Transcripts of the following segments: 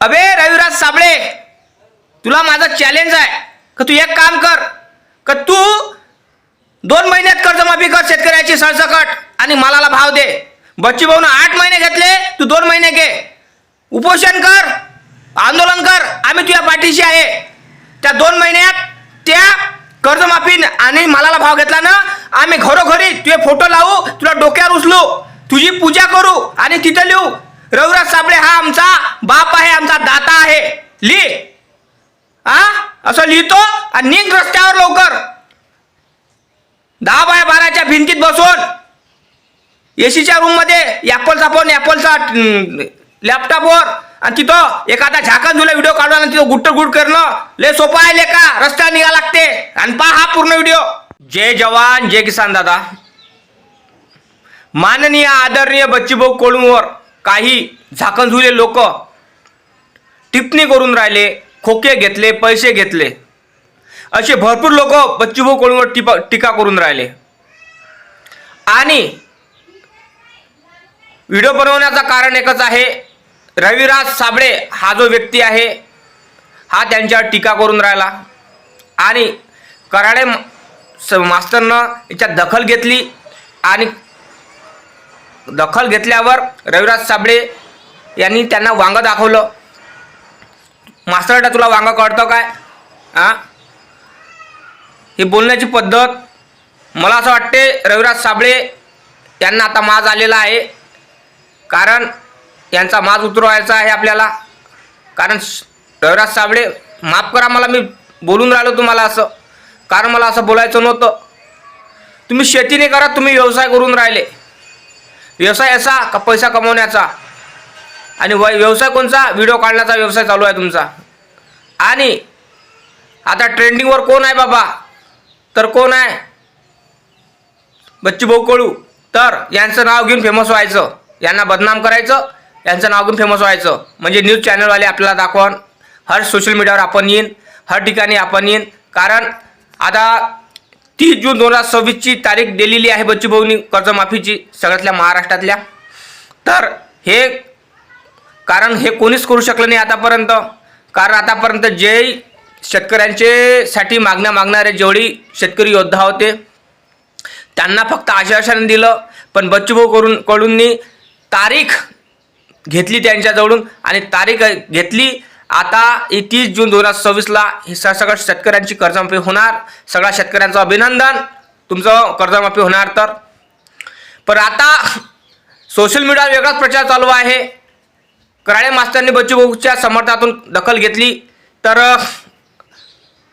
अबे रविराज साबळे तुला माझं चॅलेंज आहे. का तू एक काम कर का तू दोन महिन्यात कर्जमाफी कर शेतकऱ्याची सरसकट आणि मालाला भाव दे. बच्ची भाऊन आठ महिने घेतले तू दोन महिने घे. उपोषण कर आंदोलन कर आम्ही तुझ्या पाठीशी आहे. त्या दोन महिन्यात त्या कर्जमाफी आणि मालाला भाव घेतला ना आम्ही घरोघरी तुझे फोटो लावू तुला डोक्यावर उचलू तुझी पूजा करू आणि तिथं लिहू. रघुराज साबळे हा आमचा बाप आहे आमचा दाता आहे. लिह हा असं लिहितो आणि निघ रस्त्यावर लवकर. दहा बाय बाराच्या भिंतीत बसून. एसीच्या रूममध्ये ॲपलचा फोन ॲपलचा लॅपटॉपवर आणि तिथं एखादा झाकण तुला व्हिडिओ काढून आणि तिथं गुट्ट गुट करणं. लय सोपं आहे का रस्त्यावर निघा लागते. आणि पहा हा पूर्ण व्हिडिओ जय जवान जय किसान दादा. माननीय आदरणीय बच्चीभाऊ कोळूंवर काही झाकणझुले लोक. टिप्पणी करून राहिले खोके घेतले पैसे घेतले. असे भरपूर लोक बच्चूभाऊ कोळूंवर टिपा टीका करून राहिले. आणि व्हिडिओ बनवण्याचं कारण एकच आहे रविराज साबळे हा जो व्यक्ती आहे हा त्यांच्यावर टीका करून राहिला. आणि कराडे स मास्तरनं याच्यात दखल घेतली आणि दखल घेतल्यावर रविराज साबळे यांनी त्यांना वांग दाखवलं. मास्तरटा तुला वांग कळतं काय? हां ही बोलण्याची पद्धत मला असं वाटते रविराज साबळे यांना आता माज आलेला आहे. कारण यांचा माज उतरवायचा आहे आपल्याला. कारण रविराज साबळे माफ करा मला मी बोलून राहिलो तुम्हाला असं. कारण मला असं बोलायचं नव्हतं. तुम्ही शेती नाही करा तुम्ही व्यवसाय करून राहिले. व्यवसाय असा का पैसा कमवण्याचा? आणि वय व्यवसाय कोणचा? व्हिडिओ काढण्याचा व्यवसाय चालू आहे तुमचा. आणि आता ट्रेंडिंगवर कोण आहे बाबा? तर कोण आहे? बच्चू भाऊ कळू. तर यांचं नाव घेऊन फेमस व्हायचं. यांना बदनाम करायचं. यांचं नाव घेऊन फेमस व्हायचं. म्हणजे न्यूज चॅनलवाले आपल्याला दाखवून. हर सोशल मीडियावर आपण येईन. हर ठिकाणी आपण येईन. कारण आता तीस जून दोन हजार सव्वीसची तारीख दिलेली आहे बच्चू भाऊनी कर्जमाफीची सगळ्यातल्या महाराष्ट्रातल्या. तर हे कारण हे कोणीच करू शकलं नाही आतापर्यंत. कारण आतापर्यंत जे शेतकऱ्यांचे साठी मागण्या मागणारे जेवढी शेतकरी योद्धा होते त्यांना फक्त आश्वासन दिलं. पण बच्चूभाऊ करून कडूननी तारीख घेतली त्यांच्याजवळून आणि तारीख घेतली आता एकतीस जून दोन हजार सव्वीसला ही सगळ्या शेतकऱ्यांची कर्जमाफी होणार. सगळ्या शेतकऱ्यांचं अभिनंदन. तुमचं कर्जमाफी होणार तर. पण आता सोशल मीडियावर वेगळाच प्रचार चालू आहे. कराळे मास्तरनी बच्चूभाऊच्या समर्थनातून दखल घेतली. तर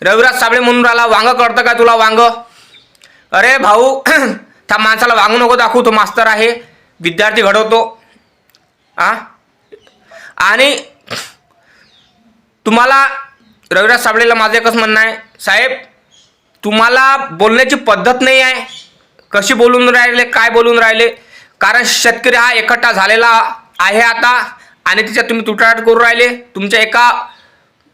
रविराज साबळे म्हणून राहिला वांग कळतं का तुला वांग? अरे भाऊ त्या माणसाला वांगू नको दाखवू तो मास्तर आहे. विद्यार्थी घडवतो. आ? आणि तुम्हाला रविराज साबळेला माझं एकच म्हणणं आहे. साहेब तुम्हाला बोलण्याची पद्धत नाही आहे. कशी बोलून राहिले काय बोलून राहिले? कारण शेतकरी हा एकट्ठा झालेला आहे आता आणि त्याच्यात तुम्ही तुटाट करून राहिले. तुमच्या एका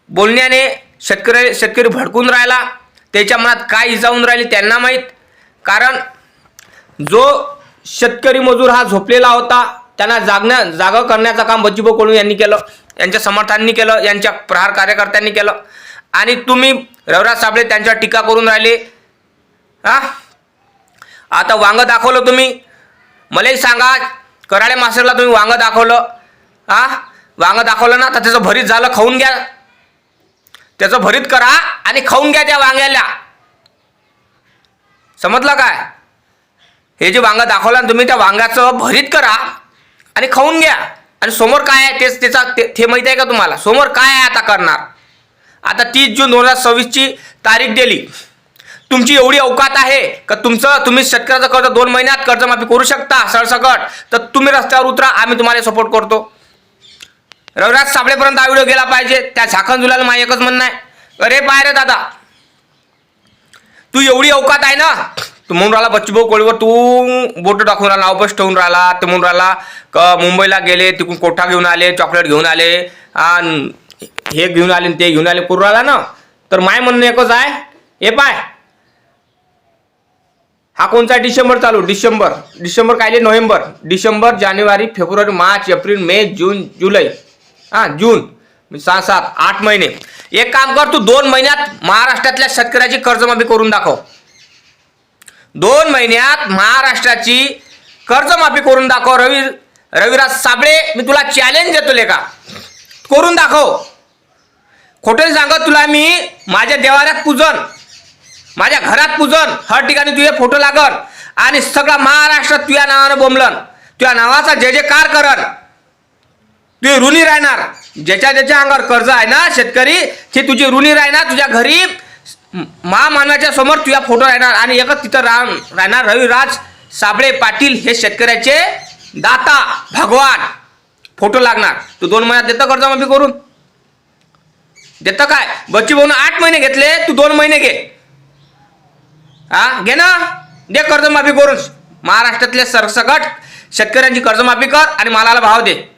बोलण्याने शेतकरी शेतकरी भडकून राहिला. त्याच्या मनात काय इजावून राहिली त्यांना माहीत. कारण जो शेतकरी मजूर हा झोपलेला होता त्यांना जागण्या जागा करण्याचं काम बच्चूभाऊ कोळू यांनी केलं. यांच्या समर्थांनी केलं यांच्या प्रहार कार्यकर्त्यांनी केलं. आणि तुम्ही रवराज साबळे त्यांच्यावर टीका करून राहिले. हा? आता वांग दाखवलं तुम्ही. मलाही सांगा कराळे मास्टरला तुम्ही वांग दाखवलं. हा? वांग दाखवलं ना तर त्याचं भरीत झालं खाऊन घ्या. त्याचं भरीत करा आणि खाऊन घ्या त्या वांग्याला. समजलं काय? हे जे वांग दाखवलं ना तुम्ही त्या वांग्याचं भरीत करा आणि खाऊन घ्या. आणि समोर काय आहे तेच त्याचा ते माहीत माहिती आहे का तुम्हाला? समोर काय आहे आता करणार? आता तीस जून दोन हजार सव्वीसची तारीख दिली. तुमची एवढी अवकात आहे का तुमचं तुम्ही शेतकऱ्याचं कर्ज दोन महिन्यात कर्जमाफी करू शकता सरसकट. तर तुम्ही रस्त्यावर उतरा आम्ही तुम्हाला सपोर्ट करतो. रविराज साबळेपर्यंत हा व्हिडिओ गेला पाहिजे. त्या झाकण जुलाला माझं एकच म्हणणं आहे. अरे पाय रे दादा. तू एवढी अवकात आहे ना? तू म्हणून राहिला बच्चूभाऊ कोळीवर तू बोट टाकून राहिला नावपश ठेवून राहिला. ते म्हणून राहिला क मुंबईला गेले तिकडून कोठा घेऊन आले चॉकलेट घेऊन आले आणि हे घेऊन आले आणि ते घेऊन आले करू राहिला ना? तर माय म्हणणं एकच आहे हे पाय. हा कोणता डिसेंबर चालू? डिसेंबर. डिसेंबर कायले? नोव्हेंबर. डिसेंबर जानेवारी फेब्रुवारी मार्च एप्रिल मे जून जुलै. हां जून. म्हणजे सहा सात आठ महिने. एक काम कर तू दोन महिन्यात महाराष्ट्रातल्या शेतकऱ्याची कर्जमाफी करून दाखव. दोन महिन्यात महाराष्ट्राची कर्जमाफी करून दाखव रवी रविराज साबळे. मी तुला चॅलेंज देतो लेका. करून दाखव. खोटे सांगत तुला मी माझ्या देवाऱ्यात पूजन माझ्या घरात पूजन. हर ठिकाणी तुझे फोटो लागल आणि सगळा महाराष्ट्र तुझ्या नावानं बोंबलन. तुझ्या नावाचा जे जे कार करन तू ऋणी राहणार. ज्याच्या ज्याच्या अंगावर कर्ज आहे ना शेतकरी ते तुझी ऋणी राहणार. तुझ्या घरी महामानवाच्या समोर तुझ्या फोटो राहणार आणि एकच तिथं राह राहणार रविराज साबळे पाटील हे शेतकऱ्याचे दाता भगवान. फोटो लागणार. तू दोन महिन्यात देतं कर्जमाफी करून. देतं काय? बच्ची भाऊन आठ महिने घेतले तू दोन महिने घे. हा? घे ना. दे कर्जमाफी करून. महाराष्ट्रातले सरसकट शेतकऱ्यांची कर्जमाफी कर आणि मालाला भाव दे.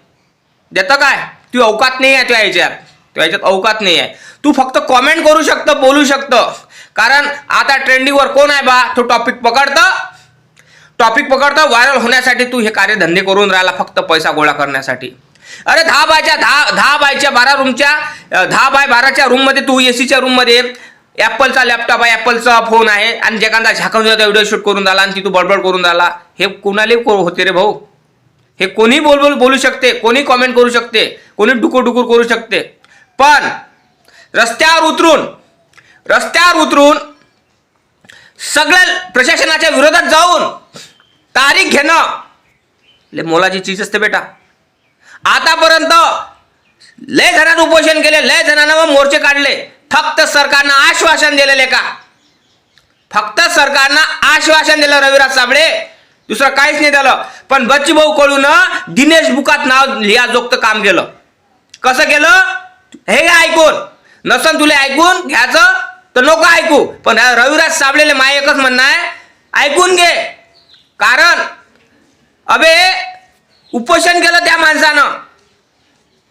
देतं काय? तू अवकात नाही आहे तुझ्या याच्यात. तुझ्या याच्यात अवकात नाही आहे तू फक्त कॉमेंट करू शकतं बोलू शकतं. कारण आता ट्रेंडिंगवर कोण आहे बा? तो टॉपिक पकडतं. टॉपिक पकडतं व्हायरल होण्यासाठी तू हे कार्यधंदे करून राहिला फक्त पैसा गोळा करण्यासाठी. अरे दहा बायच्या दहा दहा बायच्या बारा रूमच्या दहा बाय बाराच्या रूममध्ये तू ए सीच्या रूममध्ये ॲपलचा लॅपटॉप आहे ॲपलचा फोन आहे आणि जे एखादा झाकून जाता व्हिडिओ शूट करून झाला आणि ती तू बडबड करून झाला हे कोणाला होते रे भाऊ? हे कोणी बोल बोल बोलू शकते कोणी कॉमेंट करू शकते कोणी डुकूर डुकूर करू शकते. पण रस्त्यावर उतरून रस्त्यावर उतरून सगळ्या प्रशासनाच्या विरोधात जाऊन तारीख घेणं. ले मोलाची चीज असते बेटा. आतापर्यंत लय जणांना उपोषण केले लय जणांना मग मोर्चे काढले. फक्त सरकारनं आश्वासन दिलेले का? फक्त सरकारनं आश्वासन दिलं रविराज साबळे. दुसरं काहीच नाही दिलं पण बच्ची भाऊ कळून दिनेश बुकात नाव लिहाजोगतं काम केलं. कसं केलं? हे ऐकून. नसन तुला ऐकून घ्यायचं तर नको ऐकू. पण रविराज साबळेले माय एकच म्हणणं आहे ऐकून घे. कारण अबे उपोषण केलं त्या माणसानं.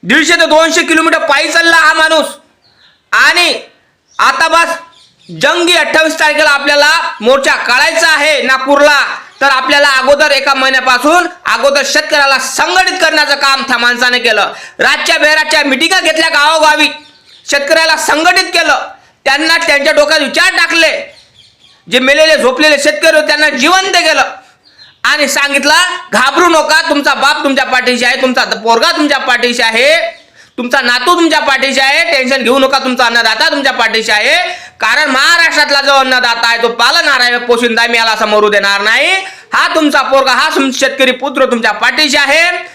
दीडशे ते दोनशे किलोमीटर पायी चालला हा माणूस. आणि आता बस जंगी अठ्ठावीस तारखेला आपल्याला मोर्चा काढायचा आहे नागपूरला. तर आपल्याला अगोदर एका महिन्यापासून अगोदर शेतकऱ्याला संघटित करण्याचं काम त्या माणसाने केलं. रातच्या बेराच्या मिटिंगा घेतल्या गावोगावी. शेतकऱ्याला संघटित केलं. त्यांना त्यांच्या डोक्यात विचार टाकले. जे मेलेले झोपलेले शेतकरी होते त्यांना जिवंत केलं. आणि सांगितलं घाबरू नका तुमचा बाप तुमच्या पाठीशी आहे तुमचा पोरगा तुमच्या पाठीशी आहे. तुमचा नातू तुमच्या पाठीशी आहे टेन्शन घेऊ नका तुमचा अन्नदाता तुमच्या पाठीशी आहे. कारण महाराष्ट्रातला जो अन्नदाता आहे तो पालणार आहे पोशिंदा मी याला समोरू देणार नाही. हा तुमचा पोरगा हा तुम- शेतकरी पुत्र तुमच्या पाठीशी आहे.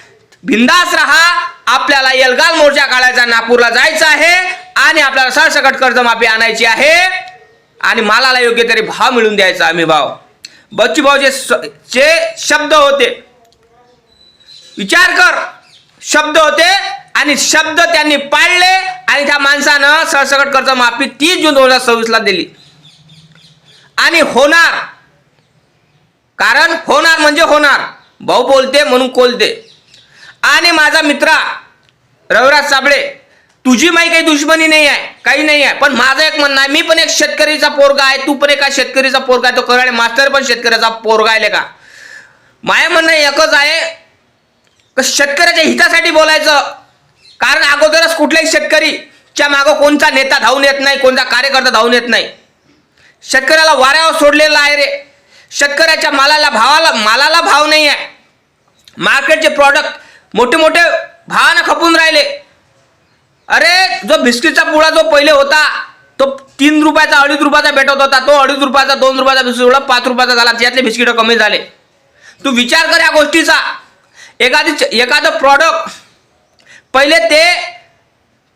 बिंदास राहा आपल्याला येलगाल मोर्चा काढायचा नागपूरला जायचं आहे आणि आपल्याला सरसकट कर्जमाफी आणायची आहे. आणि मालाला योग्य तरी भाव मिळून द्यायचा आम्ही भाव. बच्चू भाऊ जे जे शब्द होते. विचार कर शब्द होते. आणि शब्द त्यांनी पाळले आणि त्या माणसानं सरसकट कर्ज माफी तीस जून दोन हजार सव्वीसला दिली. आणि होणार. कारण होणार म्हणजे होणार. भाऊ बोलते म्हणून कोलते. आणि माझा मित्रा रविराज साबळे तुझी माही काही दुश्मनी नाही आहे काही नाही आहे पण माझं एक म्हणणं आहे मी पण एक शेतकरीचा पोरगा आहे तू पण एका शेतकरीचा पोरगा आहे तो कराडे मास्तर पण शेतकऱ्याचा पोरगा आहे का माझं म्हणणं एकच आहे शेतकऱ्याच्या हितासाठी बोलायचं? कारण अगोदरच कुठल्याही शेतकरीच्या मागं कोणता नेता धावून येत नाही कोणता कार्यकर्ता धावून येत नाही. शेतकऱ्याला वाऱ्यावर सोडलेला आहे रे. शेतकऱ्याच्या मालाला भावाला मालाला भाव नाही आहे मार्केटचे प्रॉडक्ट मोठे मोठे भावानं खपून राहिले. अरे जो बिस्किटचा पुडा जो पहिले होता तो तीन रुपयाचा अडीच रुपयाचा भेटत होता. तो अडीच रुपयाचा दोन रुपयाचा बिस्किट पाच रुपयाचा झाला. त्यातले बिस्किटं कमी झाले. तू विचार कर या गोष्टीचा. एखादी एखादं प्रॉडक्ट पहिले ते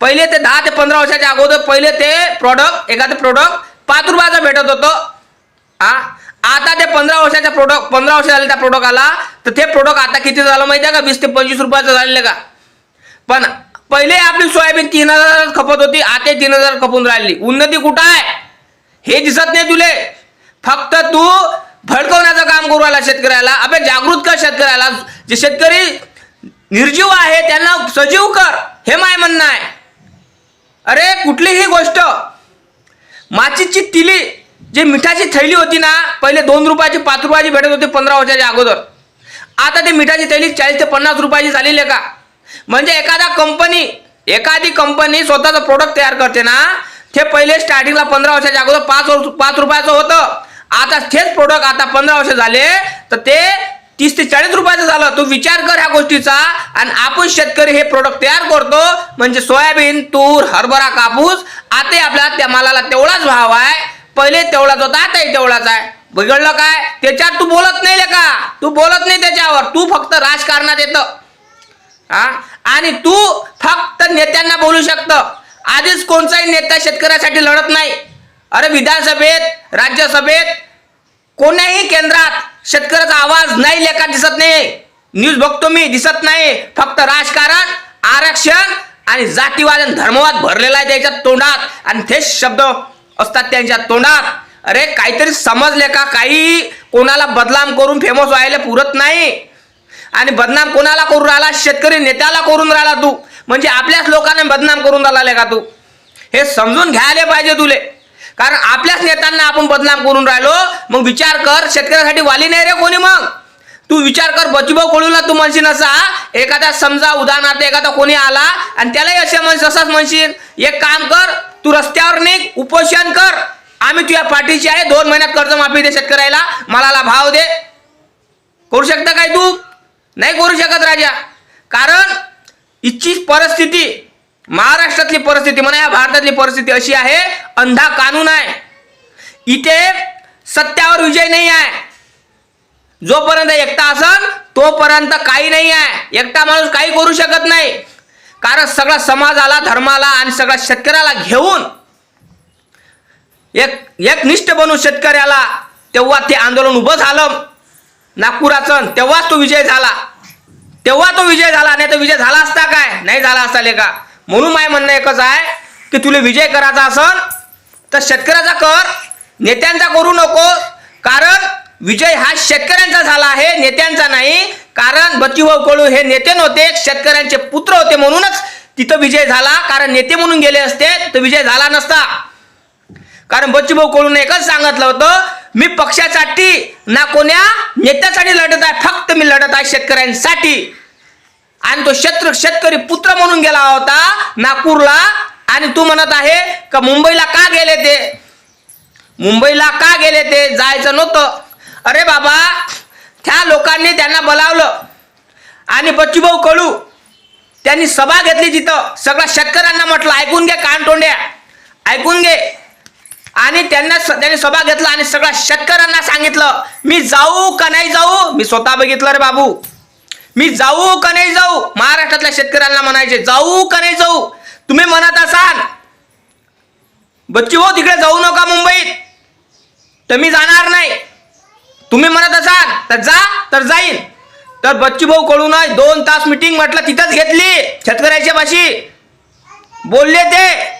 पहिले ते दहा ते पंधरा वर्षाच्या अगोदर पहिले ते प्रॉडक्ट एखादं प्रोडक्ट पाच रुपयाचा भेटत होतं. हा आता ते पंधरा वर्षाच्या प्रोडक्ट पंधरा वर्ष झाले त्या प्रोडक्ट आला तर ते प्रोडक्ट आता किती झालं माहिती आहे का? वीस ते पंचवीस रुपयाचं झालेलं का? पण पहिले आपली सोयाबीन तीन हजार खपत होती आता तीन हजार खपून राहिली. उन्नती कुठं आहे? हे दिसत नाही तुले. फक्त तू भडकवण्याचं काम करू राहिला शेतकऱ्याला. अबे जागृत कर शेतकऱ्याला. जे शेतकरी निर्जीव आहे त्यांना सजीव कर हे माय म्हणणं आहे. अरे कुठलीही गोष्ट. माचीची तिली जी मिठाची थैली होती ना पहिले दोन रुपयाची पाच रुपयाची भेटत होती पंधरा वर्षाच्या अगोदर. आता ते मिठाची थैली चाळीस ते पन्नास रुपयाची झालेली आहे का? म्हणजे एखादा कंपनी एखादी कंपनी स्वतःचं प्रोडक्ट तयार करते ना ते पहिले स्टार्टिंगला पंधरा वर्षाच्या अगोदर पाच वर्ष पाच रुपयाचं होतं. आता तेच प्रोडक्ट आता पंधरा वर्ष झाले तर ते तीस ते चाळीस रुपयाचं झालं. तू विचार कर ह्या गोष्टीचा. आणि आपण शेतकरी हे प्रोडक्ट तयार करतो. म्हणजे सोयाबीन तूर हरभरा कापूस. आता आपल्याला त्या मालाला तेवढाच भाव आहे. पहिले तेवढाच होता आताही तेवढाच आहे. बिघडलं काय? त्याच्यात तू बोलत नाही का? तू बोलत नाही त्याच्यावर. तू फक्त राजकारणात येतं. हा? आणि तू फक्त नेत्यांना बोलू शकतं. आधीच कोणताही नेता शेतकऱ्यासाठी लढत नाही. अरे विधानसभेत राज्यसभेत कोण्याही केंद्रात शेतकऱ्याचा आवाज नाही लेखा दिसत नाही. न्यूज बघतो मी दिसत नाही. फक्त राजकारण आरक्षण आणि जातीवाद आणि धर्मवाद भरलेला आहे त्याच्या तोंडात. आणि तेच शब्द असतात त्यांच्या तोंडात. अरे काहीतरी समजले का? काही कोणाला बदनाम करून फेमस व्हायला पुरत नाही. आणि बदनाम कोणाला करून राहिला? शेतकरी नेत्याला करून राहिला तू. म्हणजे आपल्याच लोकांना बदनाम करून राहिला का तू? हे समजून घ्यायला पाहिजे तुले. कारण आपल्याच नेत्यांना आपण बदनाम करून राहिलो. मग विचार कर शेतकऱ्यासाठी वाली नाही रे कोणी मग. तू विचार कर बचूभाऊ कोळूला तू म्हणशील असा एखादा समजा उदाहरणार्थ एखादा कोणी आला आणि त्यालाही असे म्हणशील असाच म्हणशील. एक काम कर तू रस्त्यावर निघ उपोषण कर. आम्ही तुझ्या पाठीची आहे दोन महिन्यात कर्जमाफी दे शेतकऱ्याला मालाला भाव दे. करू शकता काय तू? नाही करू शकत राजा. कारण इच्छित परिस्थिती महाराष्ट्रातली परिस्थिती म्हणा या भारतातली परिस्थिती अशी आहे अंधा कानून आहे. इथे सत्यावर विजय नाही आहे. जोपर्यंत एकटा असन तोपर्यंत काही नाही आहे. एकटा माणूस काही करू शकत नाही. कारण सगळा समाजाला धर्माला आणि सगळ्या शेतकऱ्याला घेऊन एक एकनिष्ठ बनून शेतकऱ्याला तेव्हा ते आंदोलन उभं झालं. नागपुराचं तेव्हाच तो विजय झाला. तेव्हा तो विजय झाला नाही तर विजय झाला असता काय? नाही झाला असता लेका म्हणून माय म्हणणं एकच आहे की तुला विजय करायचा असन तर शेतकऱ्याचा कर नेत्यांचा करू नको. कारण विजय हा शेतकऱ्यांचा झाला आहे नेत्यांचा नाही. कारण बच्चूभाऊ कळू हे नेते नव्हते शेतकऱ्यांचे पुत्र होते म्हणूनच तिथं विजय झाला. कारण नेते म्हणून गेले असते तर विजय झाला नसता. कारण बच्चूभाऊ कळून एकच सांगितलं होतं मी पक्षासाठी ना कोण्या नेत्यासाठी लढत आहे फक्त मी लढत आहे शेतकऱ्यांसाठी. आणि तो शत्र शेतकरी पुत्र म्हणून गेला होता नागपूरला. आणि तू म्हणत आहे का मुंबईला का गेले ते? मुंबईला का गेले ते? जायचं नव्हतं. अरे बाबा त्या लोकांनी त्यांना बोलावलं. आणि बच्चूभाऊ कळू त्यांनी सभा घेतली तिथं सगळ्या शेतकऱ्यांना म्हटलं ऐकून घे कान तोंड्या ऐकून घे. आणि त्यांना त्यांनी सभा घेतला आणि सगळ्या शेतकऱ्यांना सांगितलं मी जाऊ का नाही जाऊ? मी स्वतः बघितलं रे बाबू. मी जाऊ का नाही जाऊ? महाराष्ट्रातल्या शेतकऱ्यांना म्हणायचे जाऊ का नाही जाऊ? तुम्ही म्हणत असाल. बच्ची भाऊ हो, तिकडे जाऊ नका मुंबईत. तर मी जाणार नाही. तुम्ही म्हणत असाल तर जा तर जाईन. तर बच्ची भाऊ कडून दोन तास मिटिंग म्हटलं तिथंच घेतली शेतकऱ्याच्या पाशी. बोलले ते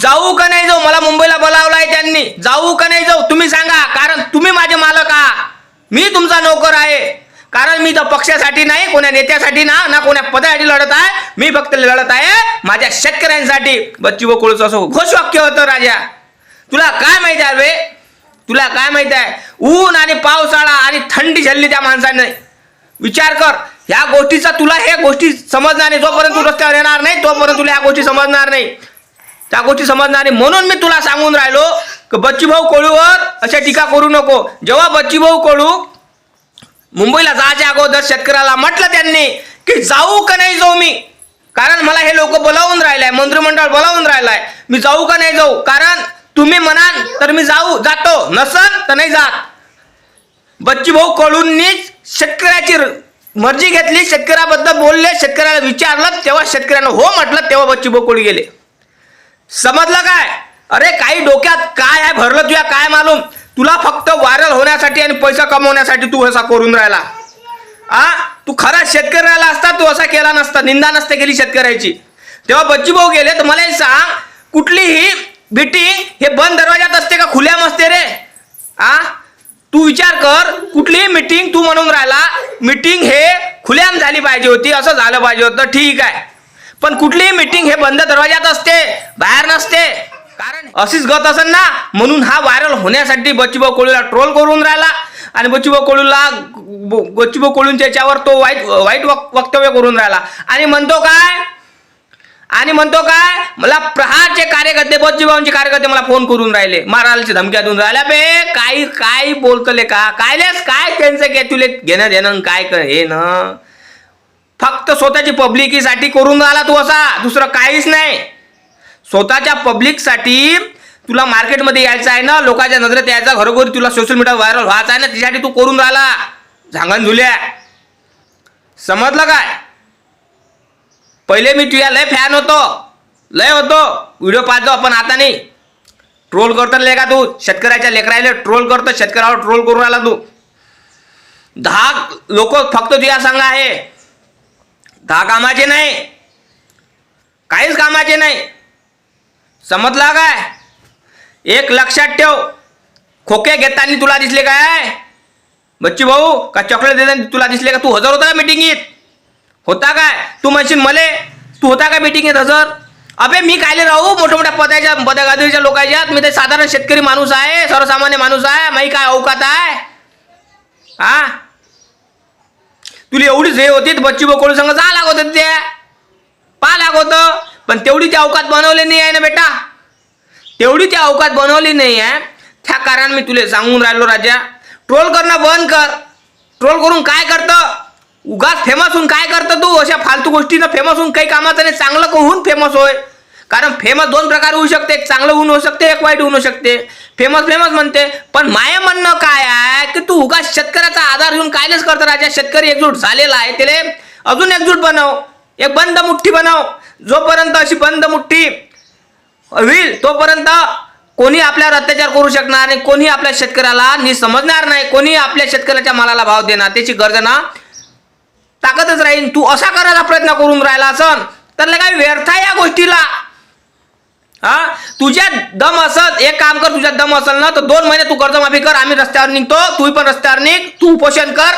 जाऊ का नाही जाऊ? मला मुंबईला बोलावलं आहे त्यांनी. जाऊ का नाही जाऊ? तुम्ही सांगा कारण तुम्ही माझे मालक आहात. मी तुमचा नोकर आहे. कारण मी तर पक्षासाठी नाही कोण्या नेत्यासाठी ना ना कोण्या पदासाठी लढत आहे. मी फक्त लढत आहे माझ्या शेतकऱ्यांसाठी. बच्ची बकुळचं असं घोषवाक्य होतं राजा. तुला काय माहिती आहे रे? तुला काय माहिती आहे? ऊन आणि पावसाळा आणि थंडी झल्ली त्या माणसाने. विचार कर ह्या गोष्टीचा तुला हे गोष्टी समजणार नाही. जोपर्यंत तू रस्त्यावर येणार नाही तोपर्यंत तुला ह्या गोष्टी समजणार नाही. त्या गोष्टी समजणार नाही. म्हणून मी तुला सांगून राहिलो की बच्चूभाऊ कोळूवर अशा टीका करू नको. जेव्हा बच्चूभाऊ कोळू मुंबईला जायच्या अगोदर शेतकऱ्याला म्हटलं त्यांनी की जाऊ का नाही जाऊ मी? कारण मला हे लोक बोलावून राहिलंय मंत्रिमंडळ बोलावून राहिलाय. मी जाऊ का नाही जाऊ? कारण तुम्ही म्हणाल तर मी जाऊ जातो. नसल तर नाही जात. बच्चूभाऊ कळूननीच शेतकऱ्याची मर्जी घेतली शेतकऱ्याबद्दल बोलले शेतकऱ्याला विचारलं तेव्हा शेतकऱ्यानं हो म्हटलं तेव्हा बच्चूभाऊ कडू गेले. समजलं काय? अरे काही डोक्यात काय आहे? भरलं तुया काय मालूम? तुला फक्त व्हायरल होण्यासाठी आणि पैसा कमवण्यासाठी तू असा करून राहिला. आ? तू खरा शेतकरी राहिला असता तू असा केला नसता निंदा नसते केली शेतकऱ्याची. तेव्हा बच्ची भाऊ गेले तर मला सांग कुठलीही मीटिंग हे बंद दरवाजात असते का खुल्याम असते रे? आ? तू विचार कर कुठलीही मीटिंग तू म्हणून राहिला मीटिंग हे खुल्याम झाली पाहिजे होती असं झालं पाहिजे होतं ठीक आहे. पण कुठलीही मीटिंग हे बंद दरवाजात असते बाहेर नसते. कारण अशीच गत असेल ना म्हणून हा व्हायरल होण्यासाठी बच्चूभाऊ कोळूला ट्रोल करून राहिला. आणि बच्चूभाऊ कोळूला बच्चूभाऊ कोळूंच्या याच्यावर तो वाईट वाईट वक्तव्य करून राहिला. आणि म्हणतो काय? आणि म्हणतो काय? मला प्रहारचे कार्यकर्ते बच्चूभाऊंचे कार्यकर्ते मला फोन करून राहिले. मारायची धमक्या देऊन राहिल्या बे काही काय बोलतले का? कायलेस काय त्यांचं काय तुले घेणं देणं काय कर हे न? फक्त स्वतःची पब्लिकीसाठी करून राहिला तू असा. दुसरं काहीच नाही. स्वतःच्या पब्लिकसाठी तुला मार्केटमध्ये यायचं आहे ना लोकांच्या नजरेत यायचा घरोघरी तुला सोशल मीडिया व्हायरल व्हायचं आहे ना त्यासाठी तू करून राहिला. झांगण झुल्या समजलं काय? पहिले मी तुझ्या लय फॅन होतो. लय होतो. व्हिडिओ पाहतो आपण आता नाही. ट्रोल करतो ले का तू. शेतकऱ्याच्या लेकरायला ट्रोल करतो शेतकऱ्यावर ट्रोल करून राहिला तू. दहा लोक फक्त तुझ्या संघ आहे. दहा कामाचे नाही. काहीच कामाचे नाही. समजला काय? एक लक्षात ठेव. खोके घेताना तुला दिसले काय? बच्ची भाऊ का चॉकलेट देताना तुला दिसले का? तू हजर होता का मिटिंगीत होता? काय? तू म्हणशील मले? तू होता का मिटिंगीत हजर? अबे मी कायले राहू? मोठ्या मोठ्या पदाच्या पदगादीच्या लोकांच्या? मी ते साधारण शेतकरी माणूस आहे सर्वसामान्य माणूस आहे. माही काय अवकात आहे? हा तुला एवढीच हे होती बच्ची कोणी संग जा लागत होते ते. पा लागत. होतं पण तेवढी ती अवकात बनवली नाही आहे ना बेटा. तेवढी ती अवकात बनवली नाही आहे. त्या कारण मी तुला सांगून राहिलो राजा. ट्रोल करणं बंद कर. ट्रोल करून काय करतं? उगाच फेमस होऊन काय करतं तू? अशा फालतू गोष्टीनं फेमस होऊन काही कामाचं नाही. चांगलं होऊन फेमस होय. कारण फेमस दोन प्रकार होऊ शकते. एक चांगलं होऊन होऊ शकते एक वाईट होऊ शकते. फेमस फेमस म्हणते. पण माय म्हणणं काय आहे की तू उगा शेतकऱ्याचा आधार घेऊन कायलेच करतं राजा. शेतकरी एकजूट झालेला आहे. त्याला अजून एकजूट बनव. एक बंद मुठ्ठी बनव. जोपर्यंत अशी बंद मुठ्ठी होईल तोपर्यंत कोणी आपल्यावर अत्याचार करू शकणार नाही कोणी आपल्या शेतकऱ्याला नि समजणार नाही कोणी आपल्या शेतकऱ्याच्या मालाला भाव देणार त्याची गर्जना ताकदच राहील. तू असा करायला प्रयत्न करून राहिला असन तर लय काय व्यर्थ आहे या गोष्टीला. हा? तुझ्या दम असत एक काम कर तुझ्या दम असेल ना तर दोन महिने तू कर्जमाफी कर आम्ही रस्त्यावर निघतो तू पण रस्त्यावर निघ तू उपोषण कर.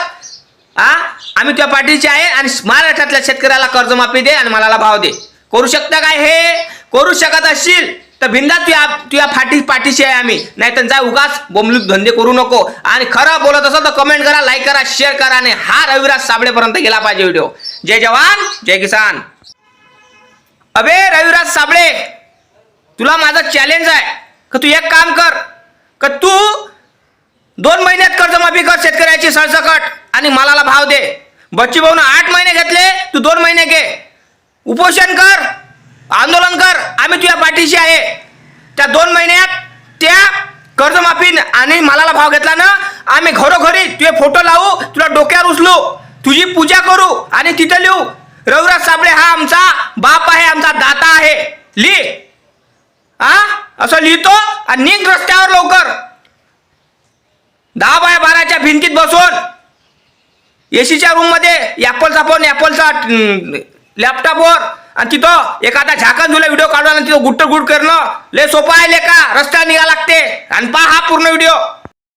हा? आम्ही तुझ्या पाठीचे आहे आणि महाराष्ट्रातल्या शेतकऱ्याला कर्जमाफी दे आणि मालाला भाव दे. करू शकता काय हे? करू शकत असशील तर भिंदा तुझ्या तुझ्या फाटी पाठीशी आहे आम्ही. नाही तर जा उगाच बोमलूक धंदे करू नको. आणि खरं बोलत असेल तर कमेंट करा लाईक करा शेअर करा आणि हा रविराज साबळेपर्यंत गेला पाहिजे व्हिडिओ जय जवान जय किसान. अबे रविराज साबळे तुला माझं चॅलेंज आहे. का तू एक काम कर का तू दोन महिन्यात कर्जमाफी कर शेतकऱ्याची सरसकट आणि मालाला भाव दे. बच्ची भाऊन आठ महिने घेतले तू दोन महिने घे. उपोषण कर आंदोलन कर. आम्ही तुझ्या पाठीशी आहे. त्या दोन महिन्यात त्या कर्जमाफी आणि मालाला भाव घेतला ना आम्ही घरोघरी तुझे फोटो लावू तुला डोक्यावर उचलू तुझी पूजा करू आणि तिथं लिहू. रविराज साबळे हा आमचा बाप आहे आमचा दाता आहे. लिह हा असं लिहितो आणि निघ रस्त्यावर लवकर. दहा बाय बाराच्या भिंतीत बसून. एसीच्या रूममध्ये ॲपलचा पण ॲपलचा लॅपटॉपवर आणि तिथं एखादा झाकण तुला व्हिडिओ काढून आणि तिथं गुट्ट गुट करणं. लय सोपं आहे ले का रस्त्यावर निघा लागते. आणि पहा हा पूर्ण व्हिडिओ